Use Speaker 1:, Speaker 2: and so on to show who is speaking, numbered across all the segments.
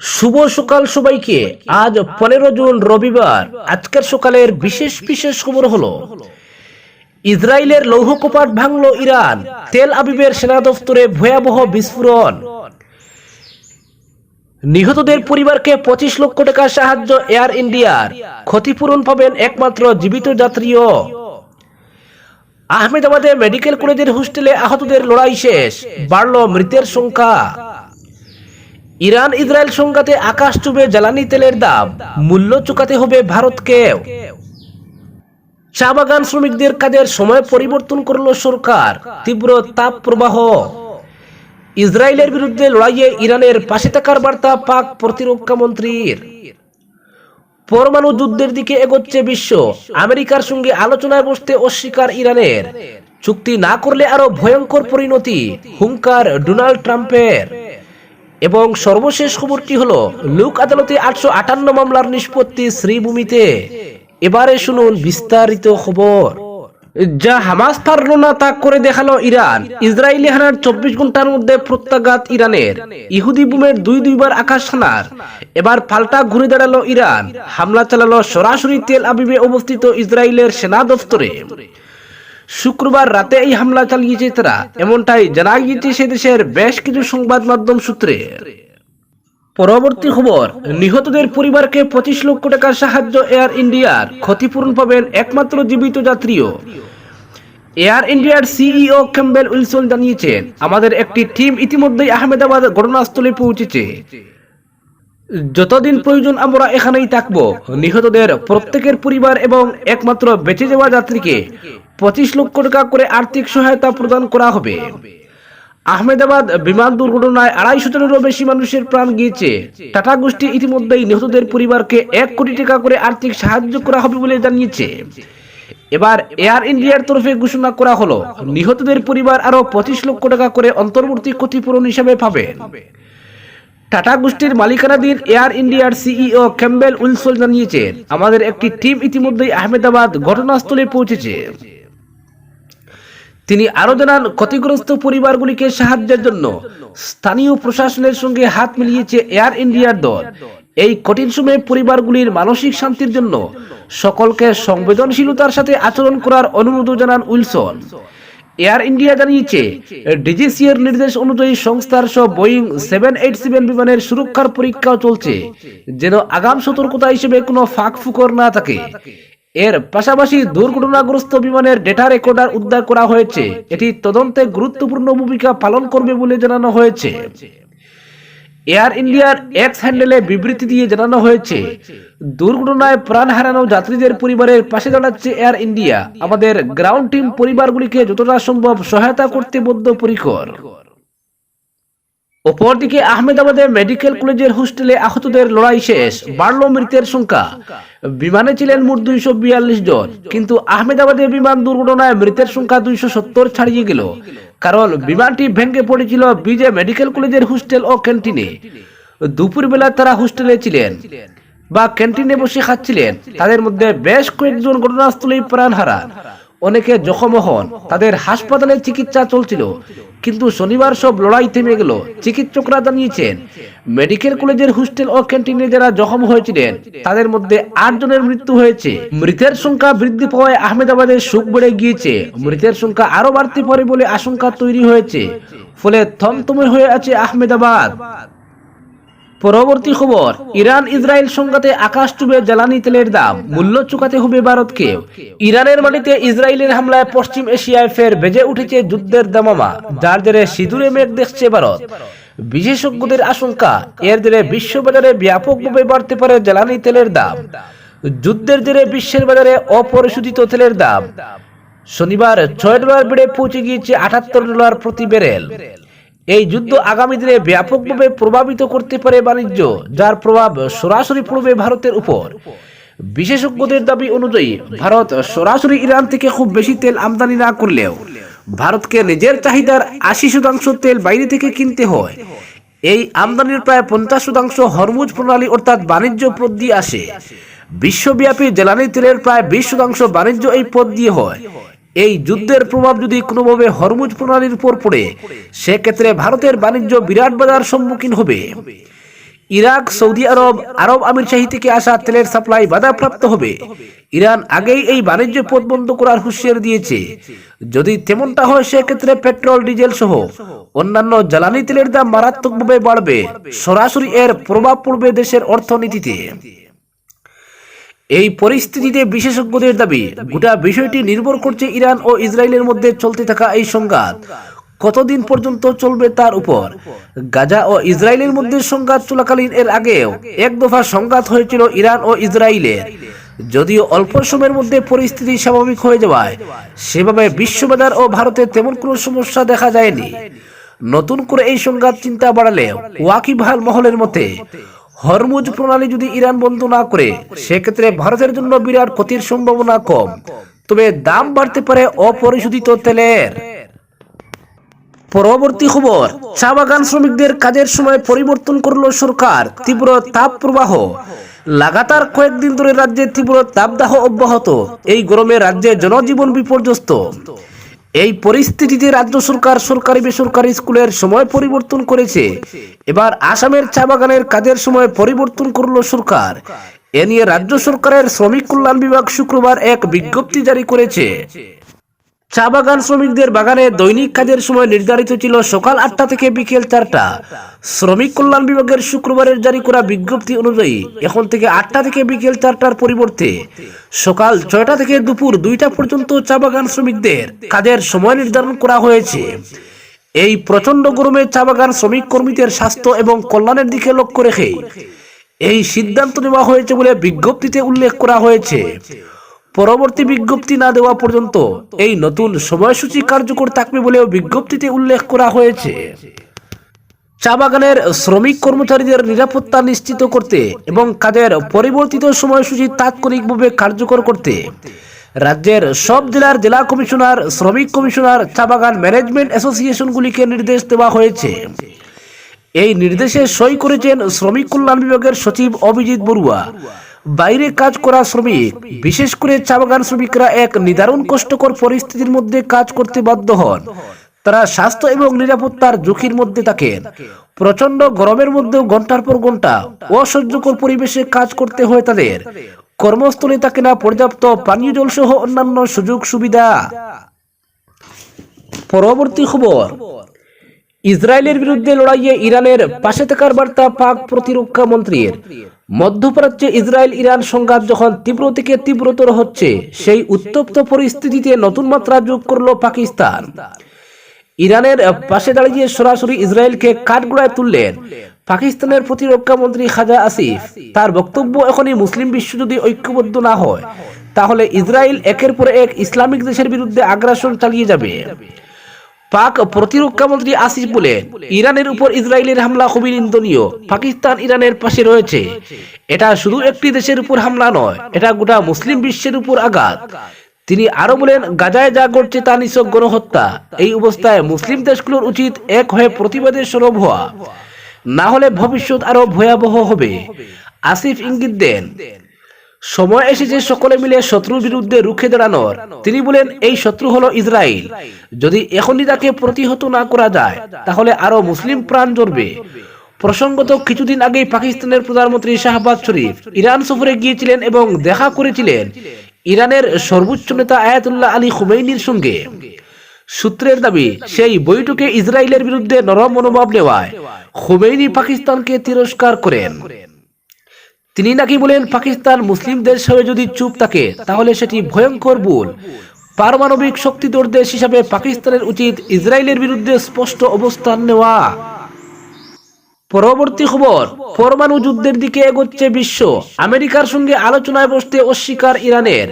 Speaker 1: শুভ সকাল সবাইকে। আজ পনেরো জুন রবিবার। আজকের সকালের বিশেষ বিশেষ খবর হলো, ইসরায়েলের লৌহ কপাট ভাঙল ইরান। তেল আবিবের সেনা দফতরে ভয়াবহ বিস্ফোরণ। নিহতদের পরিবারকে পঁচিশ লক্ষ টাকা সাহায্য এয়ার ইন্ডিয়ার ক্ষতিপূরণ পাবেন একমাত্র জীবিত যাত্রীও। আহমেদাবাদে মেডিকেল কলেজের হোস্টেলে আহতদের লড়াই শেষ। বাড়ল মৃতের সংখ্যা। ইরান ইসরায়েল সংঘাতে আকাশ চুবে জ্বালানি তেলের দাম, মূল্য চুকাতে হবে ভারতকে চা বাগান শ্রমিকদের কাজের সময় পরিবর্তন করল সরকার? তীব্র তাপ প্রবাহ ইসরায়েলের বিরুদ্ধে লড়াইয়ে ইরানের পাশে থাকার বার্তা পাক প্রতিরক্ষা মন্ত্রীর। পরমাণু যুদ্ধের দিকে এগোচ্ছে বিশ্ব। আমেরিকার সঙ্গে আলোচনায় বসতে অস্বীকার ইরানের। চুক্তি না করলে আরও ভয়ঙ্কর পরিণতি, হুঙ্কার ডোনাল্ড ট্রাম্পের। এবং সর্বশেষ খবরটি হলো, লোক আদালতে আটশো আটান্ন মামলার নিষ্পত্তি শ্রীভূমিতে। এবারে শুনুন বিস্তারিত খবর। যা হামাস পারল না তা করে দেখাল ইরান। ইসরায়েলি হানার চব্বিশ ঘণ্টার মধ্যে প্রত্যাঘাত ইরানের। ইহুদি বুমের দুই দুইবার আকাশ হানার। এবার পাল্টা ঘুরে দাঁড়াল ইরান। হামলা চালালো সরাসরি তেল আবিবে অবস্থিত ইসরায়েলের সেনা দফতরে। শুক্রবার রাতে এই হামলা চালিয়েছে তারা। এমনটাই জানা গিয়েছে সে দেশের বেশ কিছু সংবাদ মাধ্যম সূত্রে। পরবর্তী খবর, নিহতদের পরিবারকে পঁচিশ লক্ষ টাকার সাহায্য এয়ার ইন্ডিয়ার ক্ষতিপূরণ পাবেন একমাত্র জীবিত যাত্রীও। এয়ার ইন্ডিয়ার সিইও ক্যাম্বেল উইলসন জানিয়েছেন, আমাদের একটি টিম ইতিমধ্যেই আহমেদাবাদ ঘটনাস্থলে পৌঁছেছে। যতদিন প্রয়োজন আমরা এখানেই থাকব, নিহতদের প্রত্যেকের পরিবার এবং একমাত্র বেঁচে যাওয়া যাত্রীকে পঁচিশ লক্ষ টাকা করে আর্থিক সহায়তা প্রদান করা হবে। আহমেদাবাদ বিমান দুর্ঘটনায় আড়াইশো জনেরও বেশি মানুষের প্রাণ গিয়েছে। টাটা গোষ্ঠী ইতিমধ্যেই নিহতদের পরিবারকে এক কোটি টাকা করে আর্থিক সাহায্য করা হবে বলে জানিয়েছে। এবার এয়ার ইন্ডিয়ার তরফে ঘোষণা করা হলো, নিহতদের পরিবার আরও পঁচিশ লক্ষ টাকা করে অন্তর্বর্তী ক্ষতিপূরণ হিসাবে পাবে। টাটা গোষ্ঠীর মালিকানাধীন এয়ার ইন্ডিয়ার সিইও ক্যাম্বেল উইলসন জানিয়েছেন আমাদের একটি টিম ইতিমধ্যেই আহমেদাবাদ ঘটনাস্থলে পৌঁছেছে। তিনি আরও জানান, ক্ষতিগ্রস্ত পরিবারগুলিকে সাহায্যের জন্য স্থানীয় প্রশাসনের সঙ্গে হাত মিলিয়েছে এয়ার ইন্ডিয়ার দল। এই কঠিন সময়ে পরিবারগুলির মানসিক শান্তির জন্য সকলকে সংবেদনশীলতার সাথে আচরণ করার অনুরোধ জানান উইলসন। এয়ার ইন্ডিয়া জানিয়েছে ডিজিসি এর নির্দেশ অনুযায়ী সংস্থার সব বোয়িং সেভেন এইট সেভেন বিমানের সুরক্ষার পরীক্ষাও চলছে, যেন আগাম সতর্কতা হিসেবে কোনো ফাঁক ফুকর না থাকে। এর পাশাপাশি দুর্ঘটনাগ্রস্ত বিমানের ডেটা রেকর্ডার উদ্ধার করা হয়েছে, এটি তদন্তে গুরুত্বপূর্ণ ভূমিকা পালন করবে বলে জানানো হয়েছে। এয়ার ইন্ডিয়ার এক্স হ্যান্ডেলে বিবৃতি দিয়ে জানানো হয়েছে দুর্ঘটনায় প্রাণ হারানো যাত্রীদের পরিবারের পাশে দাঁড়াচ্ছে এয়ার ইন্ডিয়া আমাদের গ্রাউন্ড টিম পরিবারগুলিকে যতটা সম্ভব সহায়তা করতে বদ্ধপরিকর। অপরদিকে আহমেদাবাদে মেডিকেল কলেজের হোস্টেলে আহতদের লড়াই শেষ, বাড়ল মৃতের সংখ্যা। বিমানে ছিলেন মোট দুইশো বিয়াল্লিশ জন, কিন্তু আহমেদাবাদে বিমান দুর্ঘটনায় মৃতের সংখ্যা দুইশো সত্তর ছাড়িয়ে গেল। কারণ বিমানটি ভেঙে পড়েছিল বিজে মেডিকেল কলেজের হোস্টেল ও ক্যান্টিনে। দুপুরবেলা তারা হোস্টেলে ছিলেন। বা ক্যান্টিনে বসে খাচ্ছিলেন, তাদের মধ্যে বেশ কয়েকজন ঘটনাস্থলেই প্রাণ হারান। অনেকে জখম হন, তাদের হাসপাতালে চিকিৎসা চলছিল। কিন্তু শনিবার সব লড়াই থেমে গেল, চিকিৎসকরা জানিয়েছেন, মেডিকেল কলেজের হোস্টেল ও ক্যান্টিনে যারা জখম হয়েছিলেন, তাদের মধ্যে আট জনের মৃত্যু হয়েছে। মৃতের সংখ্যা বৃদ্ধি পাওয়ায় আহমেদাবাদের সুখ বেড়ে গিয়েছে। মৃতের সংখ্যা আরও বাড়তে পারে বলে আশঙ্কা তৈরি হয়েছে। ফলে থমথমে হয়ে আছে আহমেদাবাদ। পরবর্তী খবর, ইরান ইসরায়েল সংঘাতে আকাশ চুবে জ্বালানি তেলের দাম, মূল্য চুকাতে হবে ভারতকে ইরানের মাটিতে ইসরায়েলের হামলায় পশ্চিম এশিয়ায় ফের বেজে উঠেছে যুদ্ধের দামামা, যার জেরে সিঁদুরে মেঘ দেখছে ভারত। বিশেষজ্ঞদের আশঙ্কা, এর জেরে বিশ্ববাজারে ব্যাপকভাবে বাড়তে পারে জ্বালানি তেলের দাম। যুদ্ধের জেরে বিশ্বের বাজারে অপরিশোধিত তেলের দাম। শনিবার ছয় ডলার বেড়ে পৌঁছে গিয়েছে আটাত্তর ডলার প্রতি ব্যারেল। এই যুদ্ধ আগামী দিনে ব্যাপকভাবে প্রভাবিত করতে পারে বাণিজ্য, যার প্রভাব সরাসরি পড়বে ভারতের উপর। বিশেষজ্ঞদের দাবি অনুযায়ী, ভারত সরাসরি ইরান থেকে খুব বেশি তেল আমদানি না করলেও ভারতকে নিজের চাহিদার আশি শতাংশ তেল বাইরে থেকে কিনতে হয়। এই আমদানির প্রায় পঞ্চাশ শতাংশ হরমুজ প্রণালী অর্থাৎ বাণিজ্য পথ দিয়ে আসে। বিশ্বব্যাপী জ্বালানি তেলের প্রায় বিশ শতাংশ বাণিজ্য এই পথ দিয়ে হয়। এই যুদ্ধের প্রভাব যদি কোনোভাবে হরমুজ প্রণালীর উপর পড়ে, সেক্ষেত্রে ভারতের বাণিজ্য বিরাট বাজার সম্মুখীন হবে। ইরাক, সৌদি আরব আরব আমির শাহী থেকে আসা তেলের সাপ্লাই বাধাপ্রাপ্ত হবে। ইরান আগেই এই বাণিজ্য পথ বন্ধ করার হুঁশিয়ারি দিয়েছে। যদি তেমনটা হয়, সেক্ষেত্রে পেট্রোল, ডিজেল সহ অন্যান্য জ্বালানি তেলের দাম মারাত্মকভাবে বাড়বে। সরাসরি এর প্রভাব পড়বে দেশের অর্থনীতিতে। এই পরিস্থিতিতে বিশেষজ্ঞদের দাবি, গোটা বিষয়টি নির্ভর করছে ইরান ও ইসরায়েলের মধ্যে চলতে থাকা এই সংঘাত। কতদিন পর্যন্ত চলবে তার উপর? গাজা ও ইসরায়েলের মধ্যে সংঘাত চলাকালীন এর আগেও এক দফা সংঘাত হয়েছিল ইরান ও ইসরায়েলের। যদিও অল্প সময়ের মধ্যে পরিস্থিতি স্বাভাবিক হয়ে যাওয়ায় সেভাবে বিশ্ববাজার ও ভারতে তেমন কোনো সমস্যা দেখা যায়নি। নতুন করে এই সংঘাত চিন্তা বাড়ালেও ওয়াকিবহাল মহলের মতে হরমুজ প্রণালী যদি ইরান বন্ধ না করে, সেক্ষেত্রে ভারতের জন্য বিরাট ক্ষতির সম্ভাবনা কম। তবে দাম বাড়তে পারে অপরিশোধিত তেলের। পরবর্তী খবর, চা বাগান শ্রমিকদের কাজের সময় পরিবর্তন করল সরকার, তীব্র তাপ প্রবাহ লাগাতার কয়েকদিন ধরে রাজ্যে তীব্র তাপদাহ অব্যাহত। এই গরমে রাজ্যে জনজীবন বিপর্যস্ত। এই পরিস্থিতিতে রাজ্য সরকার সরকারি বেসরকারি স্কুলের সময় পরিবর্তন করেছে। এবার আসামের চা বাগানের কাজের সময় পরিবর্তন করল সরকার। এ নিয়ে রাজ্য সরকারের শ্রমিক কল্যাণ বিভাগ শুক্রবার এক বিজ্ঞপ্তি জারি করেছে। চা বাগান শ্রমিকদের বাগানে দৈনিক কাজের সময় নির্ধারিত ছিল সকাল আটটা থেকে বিকেল চারটা। শ্রমিক কল্যাণ বিভাগের শুক্রবারের জারি করা বিজ্ঞপ্তি অনুযায়ী এখন থেকে আটটা থেকে বিকেল চারটার পরিবর্তে সকাল ছয়টা থেকে দুপুর দুইটা পর্যন্ত চা বাগান শ্রমিকদের কাজের সময় নির্ধারণ করা হয়েছে। এই প্রচণ্ড গরমে চা বাগান শ্রমিক কর্মীদের স্বাস্থ্য এবং কল্যাণের দিকে লক্ষ্য রেখে এই সিদ্ধান্ত নেওয়া হয়েছে বলে বিজ্ঞপ্তিতে উল্লেখ করা হয়েছে। পরবর্তী বিজ্ঞপ্তি না দেওয়া পর্যন্ত এই নতুন সময়সূচি কার্যকর থাকবে বলেও বিজ্ঞপ্তিতে উল্লেখ করা হয়েছে। চা বাগানের শ্রমিক কর্মচারীদের নিরাপত্তা নিশ্চিত করতে এবং কাজের পরিবর্তিত সময়সূচি তাৎক্ষণিকভাবে কার্যকর করতে রাজ্যের সব জেলার জেলা কমিশনার, শ্রমিক কমিশনার চা বাগান ম্যানেজমেন্ট অ্যাসোসিয়েশনগুলিকে নির্দেশ দেওয়া হয়েছে। এই নির্দেশে সই করেছেন শ্রমিক কল্যাণ বিভাগের সচিব অভিজিৎ বড়ুয়া। বাইরে কাজ করা শ্রমিক, বিশেষ করে চা বাগান শ্রমিকরা এক নিদারুণ কষ্টকর পরিস্থিতির মধ্যে কাজ করতে বাধ্য হন। তারা স্বাস্থ্য এবং নিরাপত্তার ঝুঁকির মধ্যে থাকেন। প্রচণ্ড গরমের মধ্যেও ঘণ্টার পর ঘণ্টা অসহ্যকর পরিবেশে কাজ করতে হয় তাদের। কর্মস্থলে থাকে না পর্যাপ্ত পানীয় জল সহ অন্যান্য সুযোগ সুবিধা। পরবর্তী খবর, ইসরায়েলের বিরুদ্ধে লড়াইয়ে ইরানের পাশে থাকার বার্তা পাক প্রতিরক্ষা মন্ত্রীর। মধ্যপ্রাচ্যে ইসরায়েল ইরান সংঘাত যখন তীব্র থেকে তীব্রতর হচ্ছে, সেই উত্তপ্ত পরিস্থিতিতে নতুন মাত্রা যোগ করল পাকিস্তান। ইরানের পাশে দাঁড়িয়ে সরাসরি ইসরায়েলকে কাঠগড়ায় তুললেন পাকিস্তানের প্রতিরক্ষা মন্ত্রী খাজা আসিফ। তার বক্তব্য এখনই মুসলিম বিশ্ব যদি ঐক্যবদ্ধ না হয়, তাহলে ইসরায়েল একের পর এক ইসলামিক দেশের বিরুদ্ধে আগ্রাসন চালিয়ে যাবে। পাক প্রতিরক্ষা মন্ত্রী আসিফ বলেন ইরানের উপর ইসরায়েলের হামলা খুবই নিন্দনীয়। পাকিস্তান ইরানের পাশে রয়েছে। এটা শুধু একটি দেশের উপর হামলা নয়, এটা গোটা মুসলিম বিশ্বের উপর আঘাত। তিনি আরও বলেন, গাজায় যা ঘটছে তা নিছক গণহত্যা। এই অবস্থায় মুসলিম দেশগুলোর উচিত এক হয়ে প্রতিবাদে সরব হওয়া। না হলে ভবিষ্যৎ আরও ভয়াবহ হবে। আসিফ ইঙ্গিত দেন সময় এসেছে সকলে মিলে শত্রুর বিরুদ্ধে রুখে দাঁড়ানোর, তিনি বলেন, এই শত্রু হলো ইসরায়েল। যদি এখনই তাকে প্রতিহত না করা যায়, তাহলে আরও মুসলিম প্রাণ জ্বলবে। প্রসঙ্গত, কিছুদিন আগেই পাকিস্তানের প্রধানমন্ত্রী শাহবাজ শরীফ ইরান সফরে গিয়েছিলেন এবং দেখা করেছিলেন ইরানের সর্বোচ্চ নেতা আয়াতুল্লাহ আলী খুমেইনির সঙ্গে। সূত্রের দাবি, সেই বৈঠকে ইসরায়েলের বিরুদ্ধে নরম মনোভাব নেওয়ায় খুমেইনি পাকিস্তানকে তিরস্কার করেন। তিনি নাকি বলেন, পাকিস্তান মুসলিম দেশ হয়ে যদি চুপ থাকে, তাহলে সেটি ভয়ঙ্কর ভুল। পারমাণবিক শক্তিধর দেশ হিসাবে পাকিস্তানের উচিত ইসরায়েলের বিরুদ্ধে স্পষ্ট অবস্থান নেওয়া। পরবর্তী খবর, পরমাণু যুদ্ধের দিকে এগোচ্ছে বিশ্ব। আমেরিকার সঙ্গে আলোচনায় বসতে অস্বীকার ইরানের।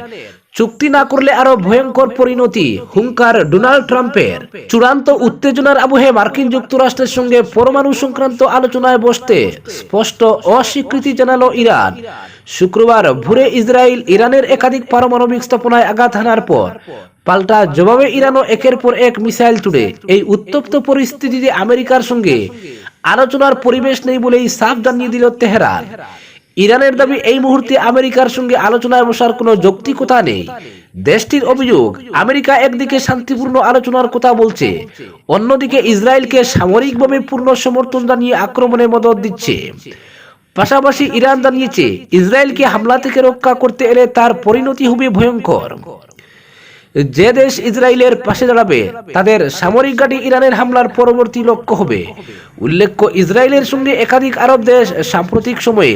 Speaker 1: চুক্তি না করলে আরও ভয়ঙ্কর পরিণতি, হুঙ্কার ডোনাল্ড ট্রাম্পের। চূড়ান্ত উত্তেজনার আবহে মার্কিন যুক্তরাষ্ট্রের সঙ্গে পরমাণু সংক্রান্ত আলোচনায় বসতে স্পষ্ট অস্বীকৃতি জানালো ইরান। শুক্রবার ভোরে ইসরায়েল ইরানের একাধিক পারমাণবিক স্থাপনায় আঘাত হানার পর পাল্টা জবাবে ইরানও একের পর এক মিসাইল তুলে। এই উত্তপ্ত পরিস্থিতিতে আমেরিকার সঙ্গে আলোচনার পরিবেশ নেই বলেই সাফ জানিয়ে দিল তেহরান। ইরানের দাবি, এই মুহূর্তে আমেরিকার সঙ্গে আলোচনায় বসার কোনো যৌক্তিকতা নেই। দেশটির অভিযোগ, আমেরিকা একদিকে শান্তিপূর্ণ আলোচনার কথা বলছে, অন্যদিকে ইসরায়েলকে সামরিকভাবে পূর্ণ সমর্থন জানিয়ে আক্রমণে মদত দিচ্ছে। পাশাপাশি ইরান জানিয়েছে, ইসরায়েলকে হামলা থেকে রক্ষা করতে এলে তার পরিণতি হবে ভয়ঙ্কর। যে দেশ ইসরায়েলের পাশে দাঁড়াবে, তাদের সামরিক ঘাঁটি ইরানের হামলার পরবর্তী লক্ষ্য হবে। উল্লেখ্য, ইসরায়েলের সঙ্গে একাধিক আরব দেশ সাম্প্রতিক সময়ে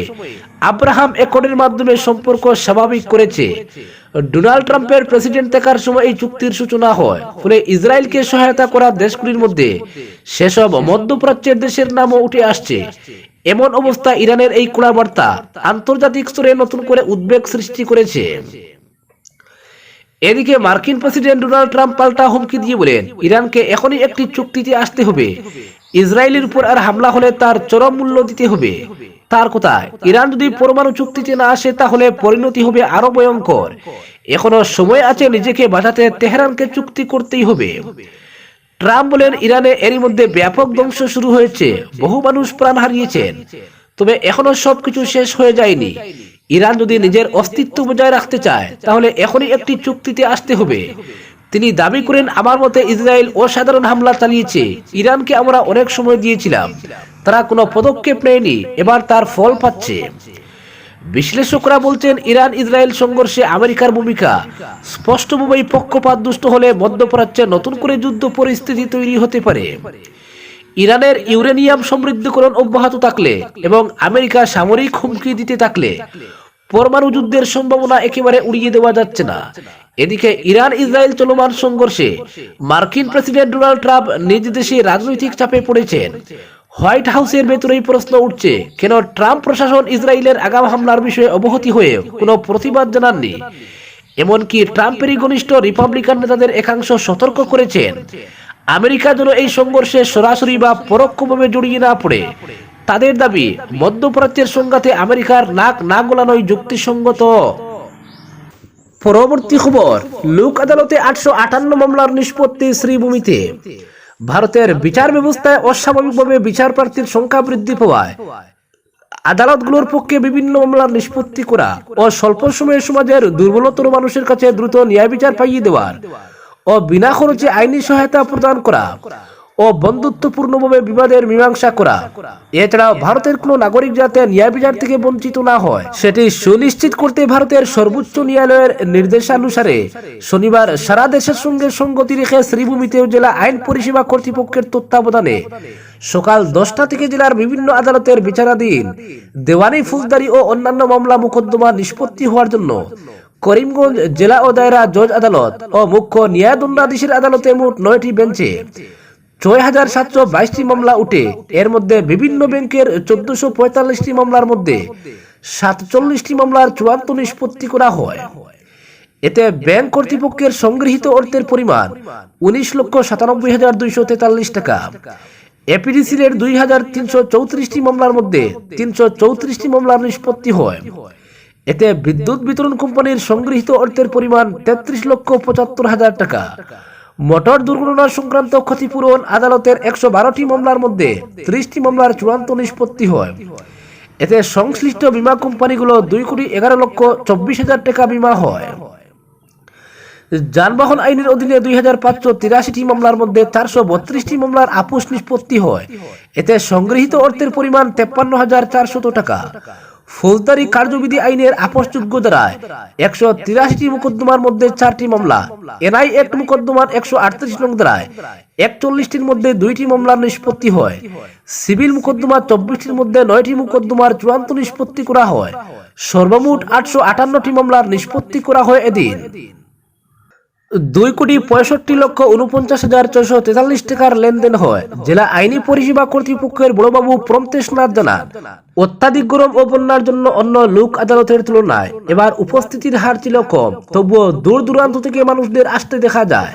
Speaker 1: আব্রাহাম একর্ডের মাধ্যমে সম্পর্ক স্বাভাবিক করেছে। ডোনাল্ড ট্রাম্পের প্রেসিডেন্ট থাকার সময় এই চুক্তির সূচনা হয়। ফলে ইসরায়েলকে সহায়তা করা দেশগুলির মধ্যে সেসব মধ্যপ্রাচ্যের দেশের নামও উঠে আসছে। এমন অবস্থা ইরানের এই কুড়াবার্তা আন্তর্জাতিক স্তরে নতুন করে উদ্বেগ সৃষ্টি করেছে। এদিকে মার্কিন প্রেসিডেন্ট ডোনাল্ড ট্রাম্প পাল্টা হুমকি দিয়ে বলেন, ইরানকে এখনই একটি চুক্তিতে আসতে হবে। ইসরায়েলের উপর আর হামলা হলে তার চরম মূল্য দিতে হবে। তার কোথায়, ইরান যদি পরমাণু চুক্তিতে না আসে, তাহলে পরিণতি হবে আরও ভয়ঙ্কর। এখনও সময় আছে নিজেকে বাঁচাতে তেহরানকে চুক্তি করতেই হবে। ট্রাম্প বলেন, ইরানে এরই মধ্যে ব্যাপক ধ্বংস শুরু হয়েছে। বহু মানুষ প্রাণ হারিয়েছেন। তবে এখনও সবকিছু শেষ হয়ে যায়নি। ইরান যদি নিজের অস্তিত্ব বজায় রাখতে চায়, তাহলে এখনই একটি চুক্তিতে আসতে হবে। তিনি দাবি করেন, আমার মতে ইসরায়েল অসাধারণ হামলা চালিয়েছে। ইরানকে আমরা অনেক সময় দিয়েছিলাম। তারা কোনো পদক্ষেপ নেয়নি। এবার তার ফল পাচ্ছে। বিশ্লেষকরা বলছেন ইরান ইসরায়েল সংঘর্ষে আমেরিকার ভূমিকা। স্পষ্টভাবেই পক্ষপাত দুষ্ট হলে মধ্যপ্রাচ্যে নতুন করে যুদ্ধ পরিস্থিতি তৈরি হতে পারে। ইরানের ইউরেনিয়াম সমৃদ্ধকরণ অব্যাহত থাকলে এবং আমেরিকা সামরিক হুমকি দিতে থাকলে পরমাণু যুদ্ধের সম্ভাবনা একেবারে উড়িয়ে দেওয়া যাচ্ছে না। এদিকে ইরান ইসরায়েল চলমান সংঘর্ষে মার্কিন প্রেসিডেন্ট ডোনাল্ড ট্রাম্প নিজ দেশে রাজনৈতিক চাপে পড়েছেন। হোয়াইট হাউসের ভেতরেই প্রশ্ন উঠছে, কেন ট্রাম্প প্রশাসন ইসরায়েলের আগাম হামলার বিষয়ে অবহতি হয়ে কোনো প্রতিবাদ জানাননি? এমনকি ট্রাম্পেরই ঘনিষ্ঠ রিপাবলিকান নেতাদের একাংশ সতর্ক করেছেন। আমেরিকা যেন এই সংঘর্ষে সরাসরি বা পরোক্ষভাবে জড়িয়ে না পড়ে। তাদের দাবি, মধ্যপ্রাচ্যের সংঘাতে আমেরিকার নাক না গোলানোই যুক্তিসঙ্গত। পরবর্তী খবর, লোক আদালতে আটশো আটান্ন মামলার নিষ্পত্তি শ্রীভূমিতে। ভারতের বিচার ব্যবস্থায় অস্বাভাবিকভাবে বিচার প্রার্থীর সংখ্যা বৃদ্ধি পাওয়ায় আদালতগুলোর পক্ষে বিভিন্ন মামলার নিষ্পত্তি করা ও স্বল্প সময়ে সমাজের দুর্বলতর মানুষের কাছে দ্রুত ন্যায় বিচার পাইয়ে দেওয়ার ও বিনা খরচে আইনি সহায়তা প্রদান করা ও বন্ধুত্বপূর্ণভাবে বিবাদের মীমাংসা করা। এছাড়াও ভারতের কোনো নাগরিক যাতে ন্যায় বিচার থেকে বঞ্চিত না হয়, সেটি সুনিশ্চিত করতে ভারতের সর্বোচ্চ ন্যায়ালয়ের নির্দেশানুসারে শনিবার সারা দেশের সঙ্গে সঙ্গতি রেখে শ্রীভূমিতেও জেলা আইন পরিষেবা কর্তৃপক্ষের তত্ত্বাবধানে সকাল দশটা থেকে জেলার বিভিন্ন আদালতের বিচারাধীন দেওয়ানি ফৌজদারি ও অন্যান্য মামলা মোকদ্দমা নিষ্পত্তি হওয়ার জন্য করিমগঞ্জ জেলা ও দায়রা জজ আদালত ও মুখ্য ন্যায়দণ্ডাধীশের আদালতে মোট নয়টি বেঞ্চে ছয় হাজার সাতশো বাইশটি মামলা উঠে। এর মধ্যে বিভিন্ন ব্যাংকের চোদ্দশো পঁয়তাল্লিশটি মামলার মধ্যে সাতচল্লিশটি মামলার চূড়ান্ত নিষ্পত্তি করা হয়। এতে ব্যাংক কর্তৃপক্ষের সংগৃহীত অর্থের পরিমাণ উনিশ লক্ষ সাতানব্বই হাজার দুইশো তেতাল্লিশ টাকা। এপিডিসির দুই হাজার তিনশো চৌত্রিশটি মামলার মধ্যে তিনশো চৌত্রিশটি মামলার নিষ্পত্তি হয়। এতে বিদ্যুৎ বিতরণ কোম্পানির সংগৃহীত অর্থের পরিমাণ তেত্রিশ লক্ষ পঁচাত্তর হাজার টাকা। মোটর দুর্ঘটনা সংক্রান্ত ক্ষতিপূরণ আদালতের একশো বারোটি মামলার মধ্যে ত্রিশটি মামলার চূড়ান্ত নিষ্পত্তি হয়। এতে সংশ্লিষ্ট বীমা কোম্পানিগুলো দুই কোটি এগারো লক্ষ চব্বিশ হাজার টাকা বীমা হয়। যানবাহন আইনের অধীনে দুই হাজার পাঁচশো তিরাশিটি মামলার মধ্যে চারশো বত্রিশটি মামলার আপোষ নিষ্পত্তি হয়। এতে সংগৃহীত অর্থের পরিমাণ তেপ্পান্ন হাজার চারশত টাকা। ফৌজদারি কার্যবিধি আইনের আপসযোগ্য দ্বারায় একশো তিরাশিটি মোকদ্দমার মধ্যে চারটি মামলা। এনআই অ্যাক্ট মোকদ্দমার একশো আটত্রিশ নং দ্বারায় একচল্লিশটির মধ্যে দুইটি মামলার নিষ্পত্তি হয়। সিভিল মোকদ্দমা চব্বিশটির মধ্যে নয়টি মোকদ্দমার চূড়ান্ত নিষ্পত্তি করা হয়। সর্বমোট আটশো আটান্নটি মামলার নিষ্পত্তি করা হয় এদিন। দুই কোটি পঁয়ষট্টি লক্ষ উনপঞ্চাশ হাজার ছয়শো তেতাল্লিশ টাকার লেনদেন হয়। জেলা আইনি পরিষেবা কর্তৃপক্ষের বড়বাবু প্রমতেশনাথ জানান অত্যাধিক গরম ও বন্যার জন্য অন্য লোক আদালতের তুলনায় এবার উপস্থিতির হার ছিল কম। তবুও দূর দূরান্ত থেকে মানুষদের আসতে দেখা যায়।